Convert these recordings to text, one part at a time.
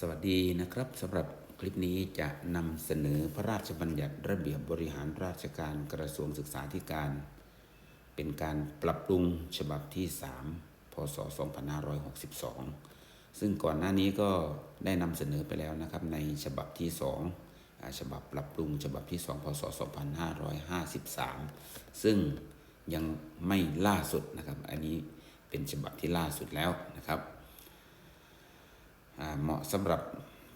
สวัสดีนะครับสำหรับคลิปนี้จะนำเสนอพระราชบัญญัติระเบียบบริหารราชการกระทรวงศึกษาธิการ เป็นการปรับปรุงฉบับที่ 3 พศ 2562 ซึ่งก่อนหน้านี้ก็ได้นำเสนอไปแล้วนะครับในฉบับที่2อ่าฉบับปรับปรุงฉบับที่ 2 พศ 2553 ซึ่งยังไม่ล่าสุดนะครับ อันนี้เป็นฉบับที่ล่าสุดแล้วนะครับ เหมาะสำหรับ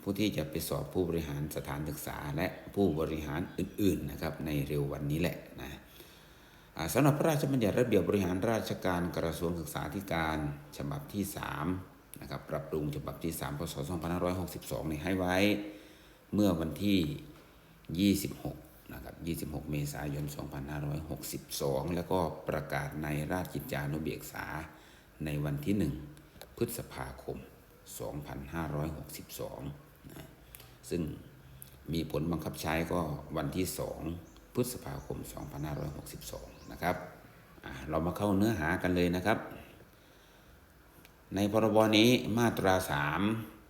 ผู้ที่จะไปสอบผู้บริหารสถานศึกษา และผู้บริหารอื่นๆนะครับในเร็ววันนี้แหละนะสำหรับพระราชบัญญัติระเบียบบริหารราชการกระทรวงศึกษาธิการฉบับที่3นะครับปรับปรุงฉบับที่3พศ2562นี่ให้ไว้ เมื่อวันที่ 26นะครับ26 เมษายน 2562 แล้วก็ประกาศในราชกิจจานุเบกษาในวันที่ 1 พฤษภาคม 2562นะซึ่งมีผลบังคับใช้ก็วันที่ 2 พฤษภาคม 2562 นะครับ เรามาเข้าเนื้อหากันเลยนะครับ ในพรบนี้มาตรา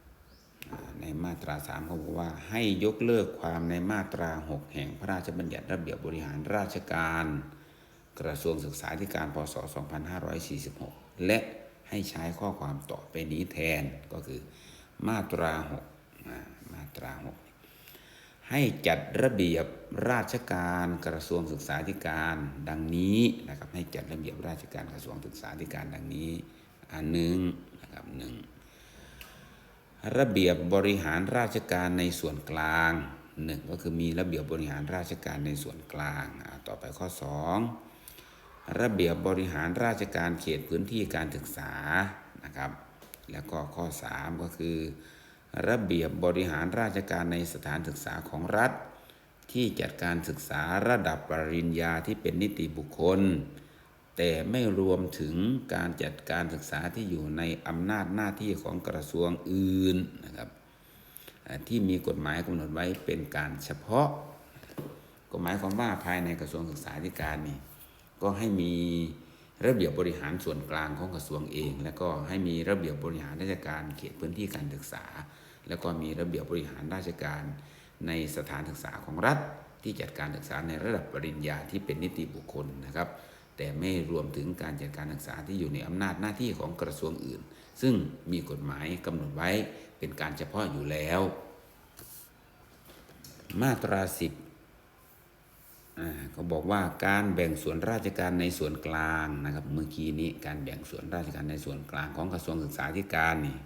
3 ในมาตรา3เขาบอกว่าให้ยกเลิกความในมาตรา 6 แห่งพระราชบัญญัติระเบียบบริหารราชการ กระทรวงศึกษาธิการพศ 2546 และ ให้ใช้ข้อความต่อไปนี้แทนก็คือมาตรา6อ่ามาตรา6ให้จัดระเบียบราชการกระทรวงศึกษาธิการดังนี้นะครับให้จัดระเบียบราชการกระทรวงศึกษาธิการดังนี้อันหนึ่งนะครับหนึ่งระเบียบบริหารราชการในส่วนกลางหนึ่งก็คือมีระเบียบบริหารราชการในส่วนกลางต่อไปข้อ2 ระเบียบบริหารราชการเขตพื้นที่การศึกษานะครับ แล้วก็ข้อ 3 ก็คือ ระเบียบบริหารราชการในสถานศึกษาของรัฐ ที่จัดการศึกษาระดับปริญญาที่เป็นนิติบุคคล แต่ไม่รวมถึงการจัดการศึกษาที่อยู่ในอำนาจหน้าที่ของกระทรวงอื่นนะครับที่มีกฎหมายกำหนดไว้เป็นการเฉพาะก็หมายความว่าภายในกระทรวงศึกษาธิการนี่ ก็ให้มีระเบียบบริหารส่วนกลางของกระทรวงเอง แล้วก็ให้มีระเบียบบริหารราชการเขตพื้นที่การศึกษา แล้วก็มีระเบียบบริหารราชการในสถานศึกษาของรัฐ ที่จัดการศึกษาในระดับปริญญาที่เป็นนิติบุคคลนะครับ แต่ไม่รวมถึงการจัดการศึกษาที่อยู่ในอำนาจหน้าที่ของกระทรวงอื่น ซึ่งมีกฎหมายกำหนดไว้เป็นการเฉพาะอยู่แล้ว มาตราสิบ เขาบอกว่าการแบ่งส่วนราชการในส่วนกลางนะครับ เมื่อกี้นี้การแบ่งส่วนราชการในส่วนกลางของกระทรวงศึกษาธิการนี่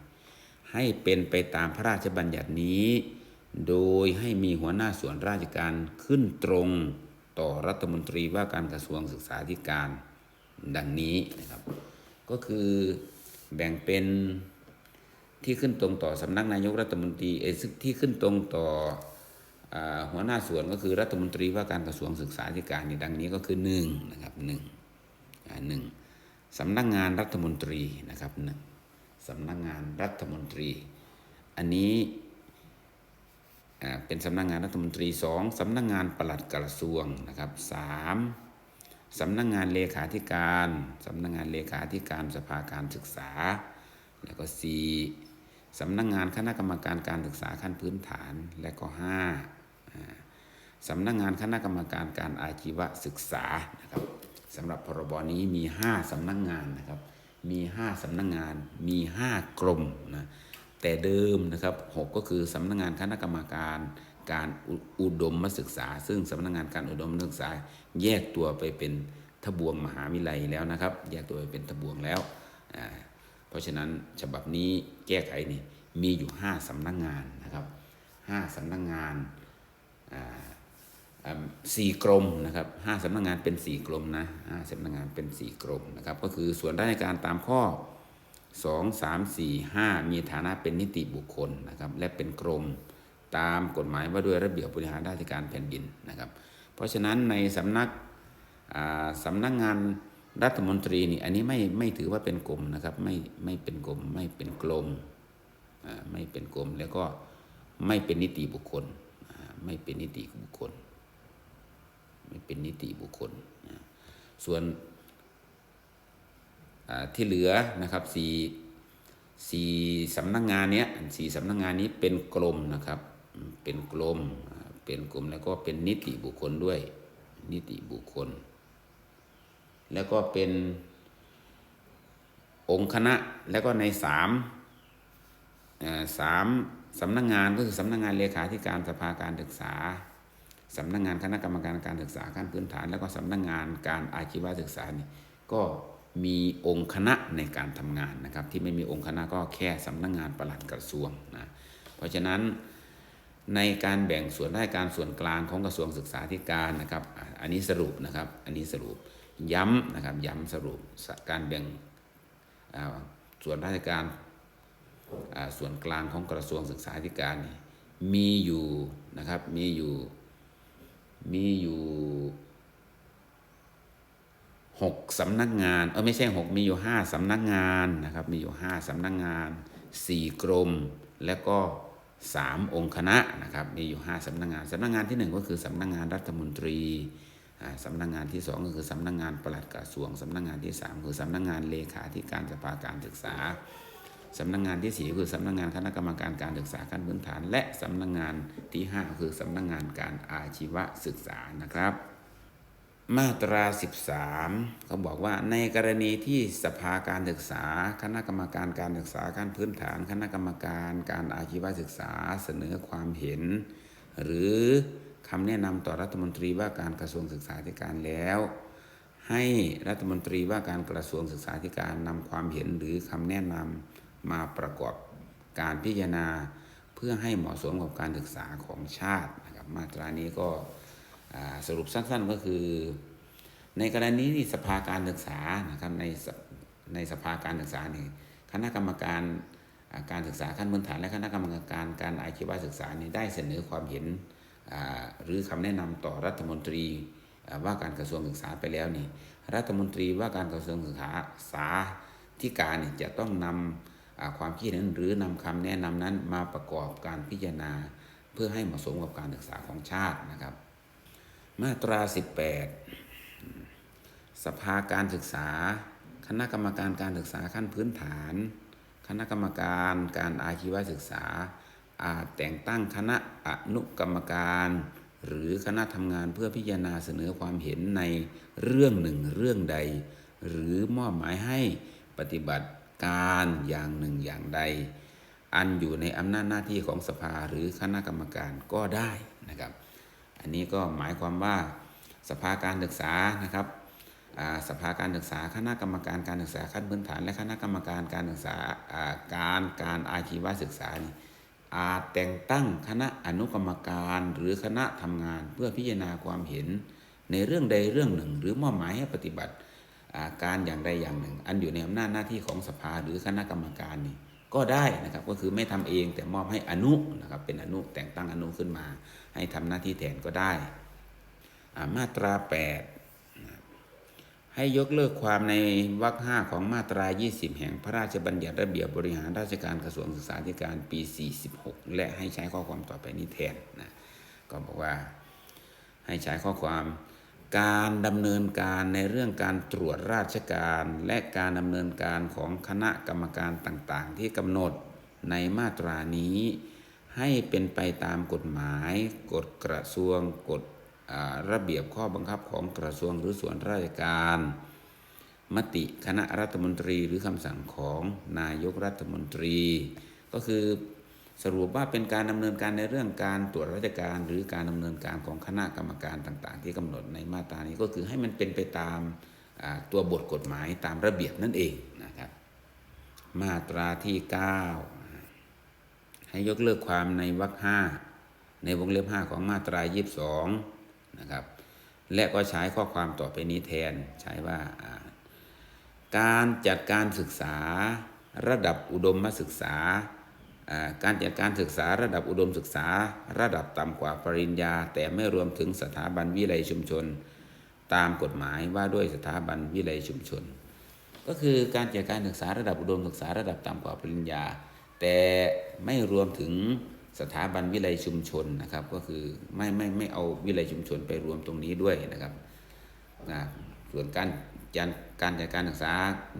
ให้เป็นไปตามพระราชบัญญัตินี้ โดยให้มีหัวหน้าส่วนราชการขึ้นตรงต่อรัฐมนตรีว่าการกระทรวงศึกษาธิการดังนี้นะครับ ก็คือแบ่งเป็นที่ขึ้นตรงต่อสำนักนายกรัฐมนตรีเอซึ่งที่ขึ้นตรงต่อ หัวหน้าส่วนก็คือรัฐมนตรีว่าการกระทรวงศึกษาธิการนี่ดังนี้ก็คือหนึ่งนะครับหนึ่งหนึ่งสำนักงานรัฐมนตรีนะครับหนึ่งสำนักงานรัฐมนตรี อันนี้เป็นสำนักงานรัฐมนตรีสองสำนักงานปลัดกระทรวงนะครับสามสำนักงานเลขาธิการสำนักงานเลขาธิการสภาการศึกษา แล้วก็สี่สำนักงานคณะกรรมการการศึกษาขั้นพื้นฐานและก็ห้า สำนักงานคณะกรรมการการอาชีวศึกษานะครับสำหรับพรบนี้มี 5สำนักงานนะครับ มี 5สำนักงาน มี 5 กรมนะ แต่เดิมนะครับ6ก็คือสำนักงานคณะกรรมการการอุดมศึกษา ซึ่งสำนักงานการอุดมศึกษา แยกตัวไปเป็นทบวงมหาวิทยาลัยแล้วนะครับ แยกตัวไปเป็นทบวงแล้ว เพราะฉะนั้นฉบับนี้แก้ไขนี่มีอยู่ 5สำนักงานนะครับ 5สำนักงาน สี่กรมนะครับห้าสำนักงานเป็นสี่กรมนะห้าสำนักงานเป็นสี่กรมนะครับก็คือส่วนราชการตามข้อ2 3 4 5มีฐานะเป็นนิติบุคคลนะครับและเป็นกรมตามกฎหมายว่าด้วยระเบียบบริหารราชการแผ่นดินนะครับ เพราะฉะนั้นในสำนักสำนักงานรัฐมนตรีนี่อันนี้ไม่ไม่ถือว่าเป็นกรมนะครับไม่ไม่เป็นกรมไม่เป็นกรมไม่เป็นกรมแล้วก็ไม่เป็นนิติบุคคลไม่เป็นนิติบุคคล ไม่เป็นนิติบุคคลนะส่วนที่เหลือนะครับสี่สี่สำนักงานเนี้ยสี่สำนักงานนี้เป็นกลมนะครับ เป็นกลมเป็นกลมแล้วก็เป็นนิติบุคคลด้วย นิติบุคคล แล้วก็เป็นองค์คณะแล้วก็ในสามสามสำนักงานก็คือสำนักงานเลขาธิการสภาการศึกษา สำนักงานคณะกรรมการการศึกษาขั้นพื้นฐาน แล้วก็สำนักงานการอาชีวศึกษานี่ก็มีองค์คณะในการทำงานนะครับ ที่ไม่มีองค์คณะก็แค่สำนักงานประหลัดกระทรวงนะเพราะฉะนั้นในการแบ่งส่วนราชการส่วนกลางของกระทรวงศึกษาธิการนะครับ อันนี้สรุปนะครับ อันนี้สรุปย้ำนะครับย้ำสรุปการแบ่งส่วนราชการส่วนกลางของกระทรวงศึกษาธิการมีอยู่นะครับมีอยู่ มีอยู่หกสำนักงาน เออไม่ใช่หกมีอยู่ห้าสำนักงานนะครับ มีอยู่ห้าสำนักงานสี่กรม และก็สามองค์คณะนะครับ มีอยู่ห้าสำนักงานสำนักงานที่หนึ่งก็คือสำนักงานรัฐมนตรีอ่าสำนักงานที่สองก็คือสำนักงานปลัดกระทรวงสำนักงานที่สามคือสำนักงานเลขาธิการสภาการศึกษา สำนักงานที่สี่คือสำนักงานคณะกรรมการการศึกษาขั้นพื้นฐาน และสำนักงานที่ห้าคือสำนักงานการอาชีวศึกษานะครับ มาตรา 13 เขาบอกว่าในกรณีที่สภาการศึกษา คณะกรรมการการศึกษาขั้นพื้นฐาน คณะกรรมการการอาชีวศึกษาเสนอความเห็น หรือคำแนะนำต่อรัฐมนตรีว่าการกระทรวงศึกษาธิการแล้วให้รัฐมนตรีว่าการกระทรวงศึกษาธิการนำความเห็นหรือคำแนะนำ มาประกอบการพิจารณาเพื่อให้เหมาะสมกับการศึกษาของชาตินะครับมาตรานี้ก็สรุปสั้นๆก็คือ ในกรณีที่สภาการศึกษานะครับในในสภาการศึกษานี่คณะกรรมการการศึกษาขั้นพื้นฐานและคณะกรรมการการอาชีวศึกษานี่ได้เสนอความเห็นหรือคำแนะนำต่อรัฐมนตรีว่าการกระทรวงศึกษาไปแล้วนี่รัฐมนตรีว่าการกระทรวงศึกษาสาธิการนี่จะต้องนำอ่า ความคิดเห็นหรือนำคำแนะนำนั้นมาประกอบการพิจารณา เพื่อให้เหมาะสมกับการศึกษาของชาตินะครับ มาตรา 18 สภาการศึกษา คณะกรรมการการศึกษาขั้นพื้นฐาน คณะกรรมการการอาชีวศึกษาอาจแต่งตั้งคณะอนุกรรมการ หรือคณะทำงานเพื่อพิจารณาเสนอความเห็นในเรื่องหนึ่งเรื่องใด หรือมอบหมายให้ปฏิบัติ การอย่างหนึ่งอย่างใด อันอยู่ในอำนาจหน้าที่ของสภาหรือคณะกรรมการก็ได้นะครับ อันนี้ก็หมายความว่าสภาการศึกษานะครับสภาการศึกษาคณะกรรมการการศึกษาขั้นพื้นฐาน และคณะกรรมการการศึกษาการการอาชีวศึกษานี่อาจแต่งตั้งคณะอนุกรรมการหรือคณะทำงานเพื่อพิจารณาความเห็นในเรื่องใดเรื่องหนึ่ง หรือมอบหมายให้ปฏิบัติ การอย่างใดอย่างหนึ่ง อันอยู่ในอำนาจหน้าที่ของสภาหรือคณะกรรมการนี่ก็ได้นะครับก็คือไม่ทำเองแต่มอบให้อนุนะครับเป็นอนุแต่งตั้งอนุขึ้นมา ให้ทำหน้าที่แทนก็ได้ามาตรา 8 ให้ยกเลิกความในวรรคห้าของมาตรา 20 แห่งพระราชบัญญัติระเบียบบริหารราชการกระทรวงศึกษาธิการปี 46 และให้ใช้ข้อความต่อไปนี้แทนนะก็บอกว่าให้ใช้ข้อความ การดำเนินการในเรื่องการตรวจราชการ และการดำเนินการของคณะกรรมการต่างๆ ที่กำหนดในมาตรานี้ ให้เป็นไปตามกฎหมาย กฎกระทรวงกฎระเบียบข้อบังคับของกระทรวงหรือส่วนราชการ มติคณะรัฐมนตรีหรือคำสั่งของนายกรัฐมนตรี ก็คือ สรุปว่าเป็นการดำเนินการในเรื่องการตรวจราชการ หรือการดำเนินการของคณะกรรมการต่างๆ ที่กำหนดในมาตรานี้ก็คือให้มันเป็นไปตามตัวบทกฎหมายตามระเบียบนั่นเองนะครับ มาตราที่ 9 ให้ยกเลิกความในวรรคห้าในวงเล็บห้าของมาตรา 22 นะครับ และก็ใช้ข้อความต่อไปนี้แทนใช้ว่าการจัดการศึกษาระดับอุดมศึกษา การจัดการศึกษาระดับอุดมศึกษา ระดับต่ำกว่าปริญญา แต่ไม่รวมถึงสถาบันวิเลยชุมชน ตามกฎหมายว่าด้วยสถาบันวิเลยชุมชน ก็คือการจัดการศึกษาระดับอุดมศึกษาระดับต่ำกว่าปริญญา แต่ไม่รวมถึงสถาบันวิเลยชุมชนนะครับ ก็คือไม่ไม่ไม่เอาวิเลยชุมชนไปรวมตรงนี้ด้วยนะครับส่วนการการจัดการศึกษา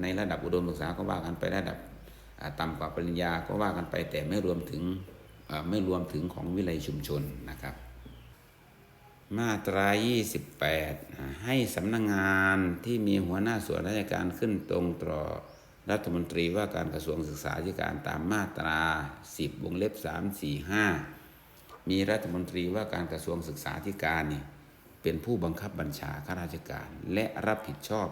ในระดับอุดมศึกษาก็ว่ากันไประดับ ต่ำกว่าปริญญาก็ว่ากันไปแต่ไม่รวมถึงไม่รวมถึงของวิเลยชุมชนนะครับ มาตรา 28 ให้สำนักงงานที่มีหัวหน้าส่วนราชการขึ้นตรงต่อรัฐมนตรีว่าการกระทรวงศึกษาธิการตามมาตรา 10 วงเล็บ 3 4 5 มีรัฐมนตรีว่าการกระทรวงศึกษาธิการนี่เป็นผู้บังคับบัญชาข้าราชการและรับผิดชอบ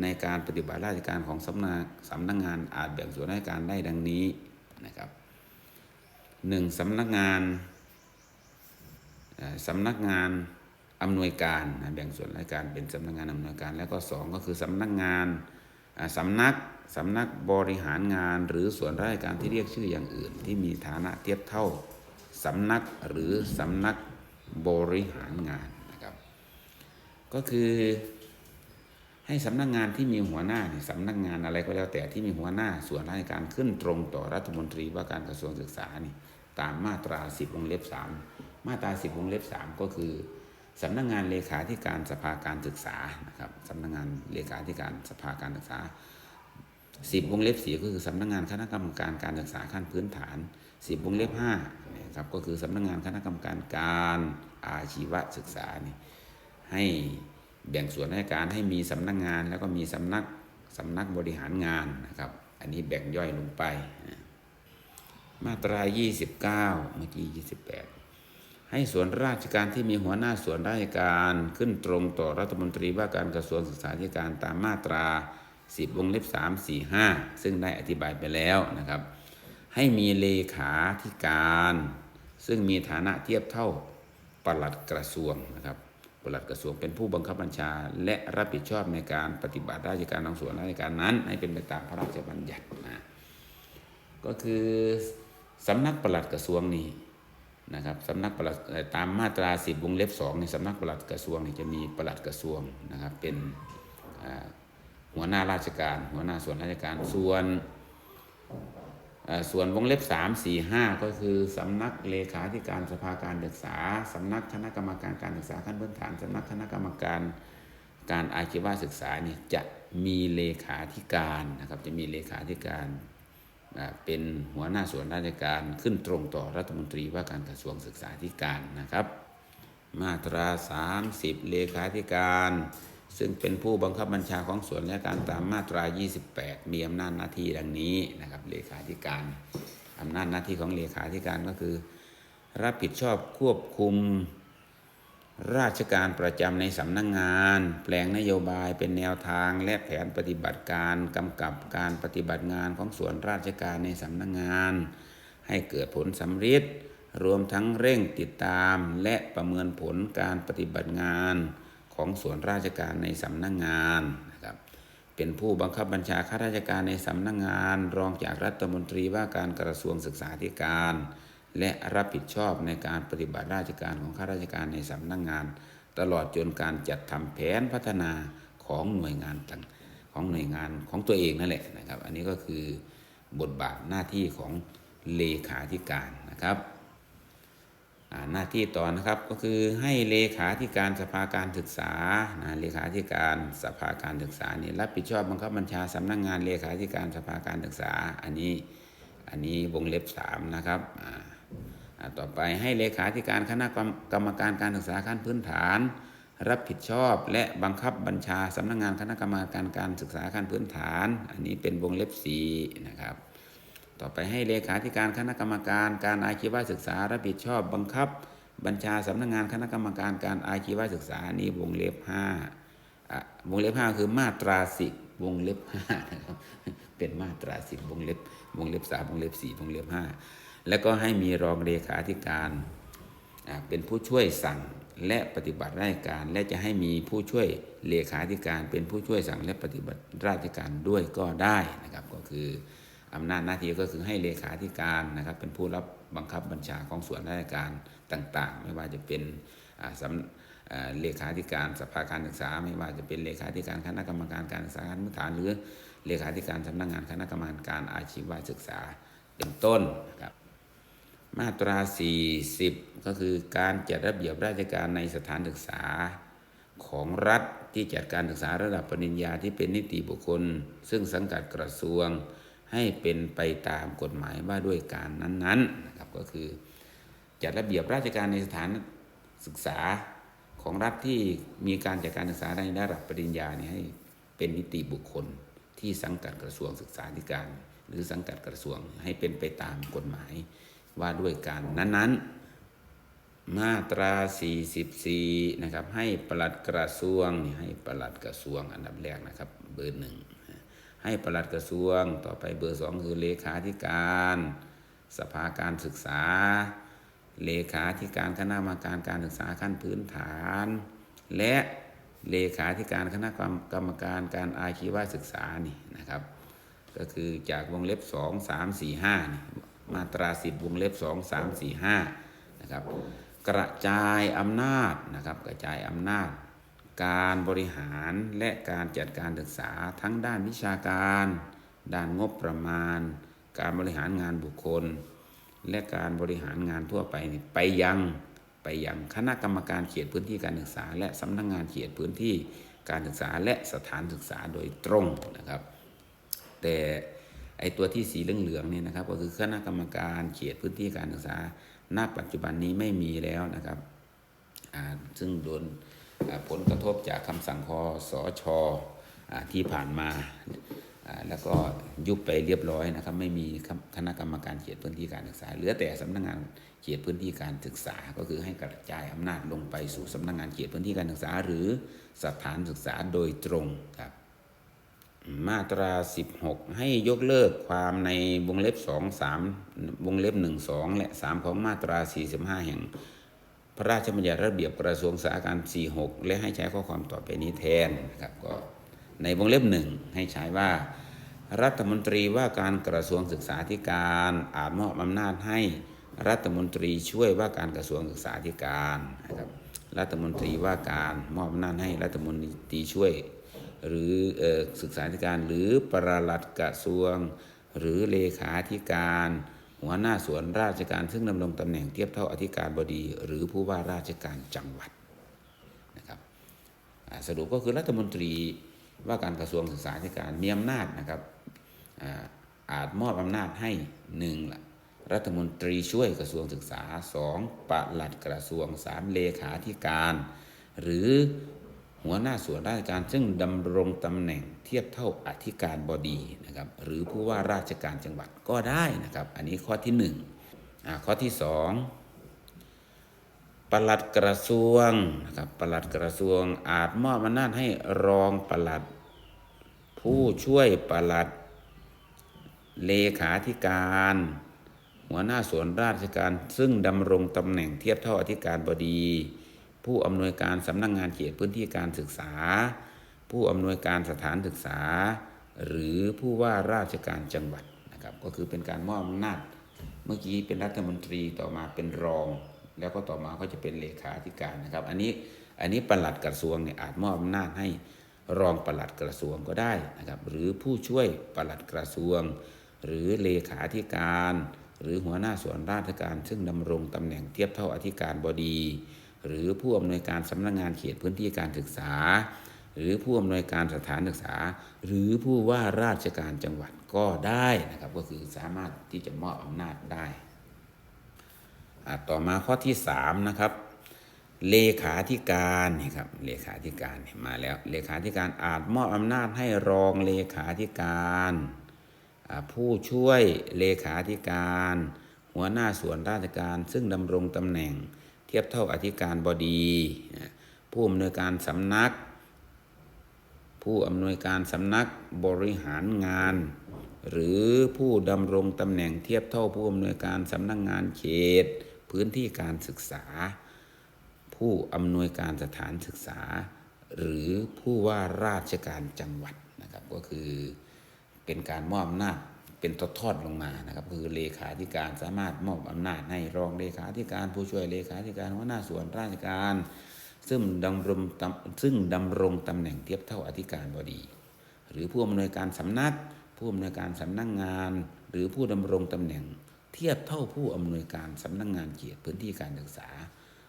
ในการปฏิบัติราชการของสำนักสำนักงานอาจแบ่งส่วนราชการได้ดังนี้นะครับหนึ่งสำนักงานสำนักงานอำนวยการแบ่งส่วนราชการเป็นสำนักงานอำนวยการ แล้วก็สองก็คือสำนักงานสำนักสำนักบริหารงานหรือส่วนราชการที่เรียกชื่ออย่างอื่น ที่มีฐานะเทียบเท่าสำนักหรือสำนักบริหารงานนะครับ ก็คือ ให้สำนักงานที่มีหัวหน้านี่สำนักงานอะไรก็แล้วแต่ที่มีหัวหน้าส่วนราชการขึ้นตรงต่อรัฐมนตรีว่าการกระทรวงศึกษานี่ตามมาตรา 10วงเล็บ 3 มาตรา 10วงเล็บ 3 ก็คือสำนักงานเลขาธิการสภาการศึกษานะครับสำนักงานเลขาธิการสภาการศึกษา 10วงเล็บ4ก็คือสำนักงานคณะกรรมการการศึกษาขั้นพื้นฐาน 10วงเล็บ5เนี่ยครับก็คือสำนักงานคณะกรรมการการอาชีวศึกษานี่ให้ แบ่งส่วนราชการให้มีสำนักงานแล้วก็มีสำนักสำนักบริหารงานนะครับ อันนี้แบ่งย่อยลงไป มาตรา 29 เมื่อกี้ 28 ให้ส่วนราชการที่มีหัวหน้าส่วนราชการขึ้นตรงต่อรัฐมนตรีว่าการกระทรวงศึกษาธิการตามมาตรา 10 วงเล็บ 3 4 5 ซึ่งได้อธิบายไปแล้วนะครับ ให้มีเลขาธิการ ซึ่งมีฐานะเทียบเท่าปลัดกระทรวงนะครับ ปลัดกระทรวงเป็นผู้บังคับบัญชา และรับผิดชอบในการปฏิบัติราชการของส่วนราชการนั้น ให้เป็นไปตามพระราชบัญญัตินะก็คือสำนักปลัดกระทรวงนี่นะครับสำนักปลัดตามมาตรา10วงเล็บ2ในสำนักปลัดกระทรวงนี่จะมีปลัดกระทรวงนะครับเป็นหัวหน้าราชการ หัวหน้าส่วนราชการส่วน ส่วนวงเล็บ 3 4 5 ก็คือสำนักเลขาธิการสภาการศึกษาสำนักคณะกรรมการการศึกษาขั้นพื้นฐานสำนักคณะกรรมการการอาชีวศึกษาเนี่ยจะมีเลขาธิการนะครับจะมีเลขาธิการเป็นหัวหน้าส่วนราชการขึ้นตรงต่อรัฐมนตรีว่าการกระทรวงศึกษาธิการนะครับ มาตรา 30 เลขาธิการ ซึ่งเป็นผู้บังคับบัญชาของส่วนราชการตามมาตรา 28 มีอำนาจหน้าที่ดังนี้นะครับเลขาธิการอำนาจหน้าที่ของเลขาธิการก็คือ รับผิดชอบควบคุมราชการประจำในสำนักงงาน แปลงนโยบายเป็นแนวทางและแผนปฏิบัติการกำกับการปฏิบัติงานของส่วนราชการในสำนักงงาน ให้เกิดผลสำเร็จรวมทั้งเร่งติดตามและประเมินผลการปฏิบัติงาน ของส่วนราชการในสำนักงงานนะครับเป็นผู้บังคับบัญชาข้าราชการในสำนักงงาน รองจากรัฐมนตรีว่าการกระทรวงศึกษาธิการ และรับผิดชอบในการปฏิบัติราชการของข้าราชการในสำนักงงาน ตลอดจนการจัดทำแผนพัฒนาของหน่วยงานต่างของหน่วยงานของตัวเองนั่นแหละนะครับ อันนี้ก็คือบทบาทหน้าที่ของเลขาธิการนะครับ หน้าที่ต่อนะครับก็คือให้เลขาธิการสภาการศึกษานะเลขาธิการสภาการศึกษานี่รับผิดชอบบังคับบัญชาสำนักงงานเลขาธิการสภาการศึกษา อันนี้อันนี้วงเล็บ3นะครับต่อไปให้เลขาธิการคณะกรรมการการศึกษาขั้นพื้นฐาน รับผิดชอบและบังคับบัญชาสำนักงานคณะกรรมการการศึกษาขั้นพื้นฐาน อันนี้เป็นวงเล็บ4นะครับ ต่อไปให้เลขาธิการคณะกรรมการการอาชีวศึกษารับผิดชอบบังคับ บัญชาสำนักงานคณะกรรมการการอาชีวศึกษานี่วงเล็บห้าอะวงเล็บห้าคือมาตราสิบวงเล็บห้านะครับเป็นมาตราสิบวงเล็บวงเล็บสามวงเล็บสี่วงเล็บห้าแล้วก็ให้มีรองเลขาธิการอะเป็นผู้ช่วยสั่งและปฏิบัติราชการ และจะให้มีผู้ช่วยเลขาธิการ เป็นผู้ช่วยสั่งและปฏิบัติราชการด้วยก็ได้นะครับก็คือ อำนาจหน้าที่ก็คือให้เลขาธิการนะครับ เป็นผู้รับบังคับบัญชาของส่วนราชการต่างๆ ไม่ว่าจะเป็นสำเลขาธิการสภาการศึกษา ไม่ว่าจะเป็นเลขาธิการคณะกรรมการการศึกษาขั้นพื้นฐานหรือเลขาธิการสำนักงานคณะกรรมการอาชีวศึกษาเป็นต้นนะครับมาตรา 40 ก็คือการจัดระเบียบราชการในสถานศึกษาของรัฐที่จัดการศึกษาระดับปริญญาที่เป็นนิติบุคคล ซึ่งสังกัดกระทรวง ให้เป็นไปตามกฎหมายว่าด้วยการนั้นๆนะครับก็คือจัดระเบียบราชการในสถานศึกษาของรัฐที่มีการจัดการศึกษาในระดับปริญญาเนี่ยให้เป็นนิติบุคคลที่สังกัดกระทรวงศึกษาธิการ หรือสังกัดกระทรวงให้เป็นไปตามกฎหมายว่าด้วยการนั้น ๆ มาตรา 44 นะครับ ให้ปลัดกระทรวงนี่ให้ปลัดกระทรวงอันดับแรกนะครับ เบอร์หนึ่ง ให้ปลัดกระทรวง ต่อไปเบอร์สองคือเลขาธิการ สภาการศึกษา เลขาธิการคณะกรรมการการศึกษาขั้นพื้นฐาน และเลขาธิการคณะกรรมการการอาชีวศึกษานี่นะครับ ก็คือจากวงเล็บ 2 3 4 5นี่มาตรา 10 วงเล็บ 2 3 4 5นะครับกระจายอำนาจนะครับกระจายอำนาจ การบริหารและการจัดการศึกษาทั้งด้านวิชาการ ด้านงบประมาณ การบริหารงานบุคคล และการบริหารงานทั่วไปนี่ไปยังไปยังคณะกรรมการเขตพื้นที่การศึกษา และสำนักงงานเขตพื้นที่การศึกษาและสถานศึกษาโดยตรงนะครับ แต่ไอตัวที่สีเหลืองๆเนี่ยนะครับ ก็คือคณะกรรมการเขตพื้นที่การศึกษาณปัจจุบันนี้ไม่มีแล้วนะครับซึ่งโดน ผลกระทบจากคำสั่งคอสอชอที่ผ่านมา แล้วก็ยุบไปเรียบร้อยนะครับ ไม่มีคณะกรรมการเขตพื้นที่การศึกษา เหลือแต่สำนักงานเขตพื้นที่การศึกษา ก็คือให้กระจายอำนาจลงไปสู่สำนักงานเขตพื้นที่การศึกษา หรือสถานศึกษาโดยตรงครับมาตรา 16 ให้ยกเลิกความในวงเล็บ 2 3 วงเล็บ 1 2 และ 3 ของมาตรา 45 แห่ง พระราชบัญญัติระเบียบกระทรวงสาธารณสุข46 และให้ใช้ข้อความต่อไปนี้แทนนะครับก็ในวงเล็บ1ให้ใช้ว่า รัฐมนตรีว่าการกระทรวงศึกษาธิการอาจมอบอำนาจให้รัฐมนตรีช่วยว่าการกระทรวงศึกษาธิการนะครับรัฐมนตรีว่าการมอบอำนาจให้รัฐมนตรีช่วย หรือศึกษาธิการหรือปลัดกระทรวง หรือเลขาธิการ หัวหน้าส่วนราชการซึ่งดำรงตำแหน่งเทียบเท่าอธิการบดี หรือผู้ว่าราชการจังหวัดนะครับสรุปก็คือรัฐมนตรีว่าการกระทรวงศึกษาธิการมีอำนาจนะครับอาจมอบอำนาจให้หนึ่งละรัฐมนตรีช่วยกระทรวงศึกษาสองปลัดกระทรวงสามเลขาธิการ หรือ หัวหน้าส่วนราชการซึ่งดำรงตำแหน่งเทียบเท่าอธิการบดีนะครับหรือผู้ว่าราชการจังหวัดก็ได้นะครับ อันนี้ข้อที่หนึ่งอ่าข้อที่สองปลัดกระทรวงนะครับปลัดกระทรวงอาจมอบอำนาจให้รองปลัด ผู้ช่วยปลัดเลขาธิการ หัวหน้าส่วนราชการซึ่งดำรงตำแหน่งเทียบเท่าอธิการบดี ผู้อำนวยการสำนักงงานเขตพื้นที่การศึกษา ผู้อำนวยการสถานศึกษา หรือผู้ว่าราชการจังหวัดนะครับก็คือเป็นการมอบอำนาจเมื่อกี้เป็นรัฐมนตรีต่อมาเป็นรอง แล้วก็ต่อมาก็จะเป็นเลขาธิการนะครับ อันนี้อันนี้ปลัดกระทรวงเนี่ยอาจมอบอำนาจให้รองปลัดกระทรวงก็ได้นะครับ หรือผู้ช่วยปลัดกระทรวง หรือเลขาธิการ หรือหัวหน้าส่วนราชการ ซึ่งดำรงตำแหน่งเทียบเท่าอธิการบดี หรือผู้อำนวยการสำนักงงานเขตพื้นที่การศึกษา หรือผู้อำนวยการสถานศึกษา หรือผู้ว่าราชการจังหวัดก็ได้นะครับก็คือสามารถที่จะมอบอำนาจได้ ต่อมาข้อที่สามนะครับเลขาธิการนี่ครับเลขาธิการมาแล้วเลขาธิการอาจมอบอำนาจให้รองเลขาธิการ ผู้ช่วยเลขาธิการ หัวหน้าส่วนราชการซึ่งดำรงตำแหน่ง ทียบเท่าอธิการบดีผู้อำนวยการสำนัก ผู้อำนวยการสำนักบริหารงาน หรือผู้ดำรงตำแหน่งเทียบเท่าผู้อำนวยการสำนักงานเขต พื้นที่การศึกษา ผู้อำนวยการสถานศึกษา หรือผู้ว่าราชการจังหวัดนะครับก็คือเป็นการมอบอำนาจ เป็นทอดๆลงมานะครับ คือเลขาธิการสามารถมอบอำนาจให้รองเลขาธิการผู้ช่วยเลขาธิการหัวหน้าส่วนราชการ ซึ่งดำรงตำซึ่งดำรงตำแหน่งเทียบเท่าอธิการบดี หรือผู้อำนวยการสำนัก ผู้อำนวยการสำนักงาน หรือผู้ดำรงตำแหน่ง เทียบเท่าผู้อำนวยการสำนักงานเขตพื้นที่การศึกษา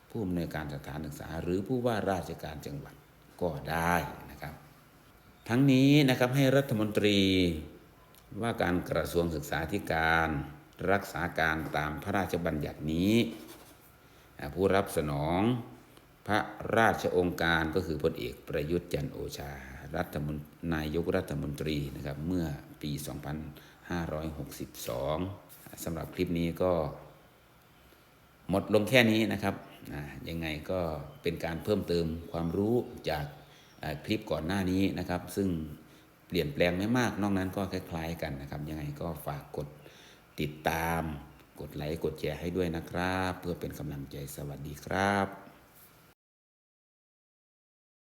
ผู้อำนวยการสถานศึกษา หรือผู้ว่าราชการจังหวัดก็ได้นะครับ ทั้งนี้นะครับให้รัฐมนตรี ว่าการกระทรวงศึกษาธิการรักษาการตามพระราชบัญญัตินี้ ผู้รับสนองพระราชองค์การก็คือพลเอกประยุทธ์จันทร์โอชา รัฐมนนายกรัฐมนตรีนะครับเมื่อปี 2562สำหรับคลิปนี้ก็หมดลงแค่นี้นะครับยังไงก็เป็นการเพิ่มเติมความรู้จากคลิปก่อนหน้านี้นะครับ ซึ่ง เปลี่ยนแปลงไม่มาก นอกนั้นก็คล้าย ๆ กันนะครับ ยังไงก็ฝากกดติดตาม กดไลค์กดแชร์ให้ด้วยนะครับ เพื่อเป็นกำลังใจสวัสดีครับ